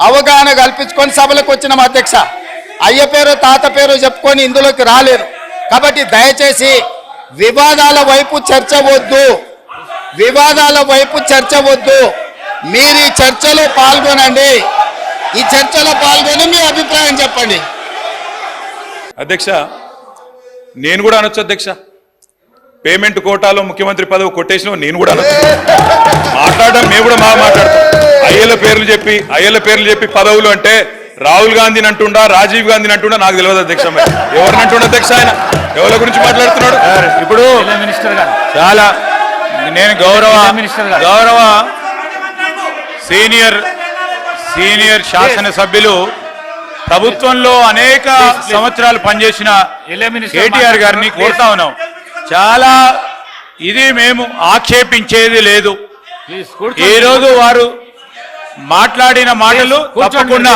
అవగాహన కల్పించుకొని సభలకు వచ్చినాం అధ్యక్ష. అయ్య పేరు తాత పేరు చెప్పుకొని ఇందులోకి రాలేరు. కాబట్టి దయచేసి వివాదాల వైపు చర్చ వద్దు. వివాదాల వైపు చర్చ వద్దు. మీరు ఈ చర్చలో పాల్గొనండి. ఈ చర్చలో పాల్గొని మీ అభిప్రాయం చెప్పండి. అధ్యక్ష నేను కూడా అనొచ్చు అధ్యక్ష. పేమెంట్ కోటాలో ముఖ్యమంత్రి పదవి కొట్టేసిన నేను కూడా అనొచ్చు. మాట్లాడడం మేము కూడా మా మాట్లాడతాం. అయ్యల పేర్లు చెప్పి అయ్యల పేర్లు చెప్పి పదవులు అంటే రాహుల్ గాంధీని అంటుండా రాజీవ్ గాంధీని అంటుండా నాకు తెలియదు అధ్యక్ష ఎవరిని అంటుండ అధ్యక్ష ఆయన? ఎవరి గురించి మాట్లాడుతున్నాడు? ఇప్పుడు మినిస్టర్ గారు. చాలా నేను గౌరవ మినిస్టర్ గారు. గౌరవ సీనియర్ సీనియర్ శాసనసభ్యులు ప్రభుత్వంలో అనేక సంవత్సరాలు పనిచేసిన కేటీఆర్ గారిని. కోరుతా ఉన్నాం. చాలా ఇది మేము ఆక్షేపించేది లేదు. ప్లీజ్ కూర్చోండి. ఈ రోజు వారు మాట్లాడిన మాటలు తప్పకుండా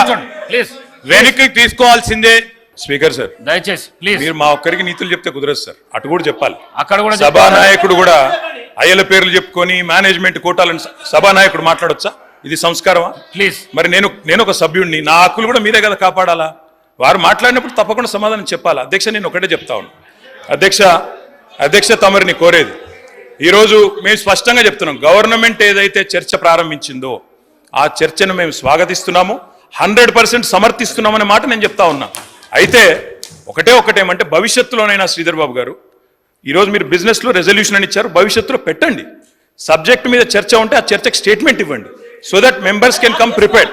వెనక్కి తీసుకోవాల్సిందే. స్పీకర్ సార్ దయచేసి ప్లీజ్ మీరు మా ఒక్కరికి నీతులు చెప్తే కుదరదు సార్. అటు కూడా చెప్పాలి. అక్కడ కూడా సభానాయకుడు కూడా అయ్యల పేర్లు చెప్పుకొని మేనేజ్మెంట్ కోటాలను సభానాయకుడు మాట్లాడొచ్చా? ఇది సంస్కారమా? ప్లీజ్ మరి నేను నేను ఒక సభ్యుడిని నా హక్కులు కూడా మీరే కదా కాపాడాలా? వారు మాట్లాడినప్పుడు తప్పకుండా సమాధానం చెప్పాలా? అధ్యక్ష నేను ఒకటే చెప్తా ఉన్నాను అధ్యక్ష అధ్యక్ష తమరిని కోరేది. ఈరోజు మేము స్పష్టంగా చెప్తున్నాం గవర్నమెంట్ ఏదైతే చర్చ ప్రారంభించిందో ఆ చర్చను మేము స్వాగతిస్తున్నాము. హండ్రెడ్ పర్సెంట్ సమర్థిస్తున్నామనే మాట నేను చెప్తా ఉన్నా. అయితే ఒకటే ఒకటేమంటే భవిష్యత్తులోనైనా శ్రీధర్ బాబు గారు ఈరోజు మీరు బిజినెస్లో రెజల్యూషన్ అని ఇచ్చారు భవిష్యత్తులో పెట్టండి. సబ్జెక్ట్ మీద చర్చ ఉంటే ఆ చర్చకు స్టేట్మెంట్ ఇవ్వండి. So that members can come prepared.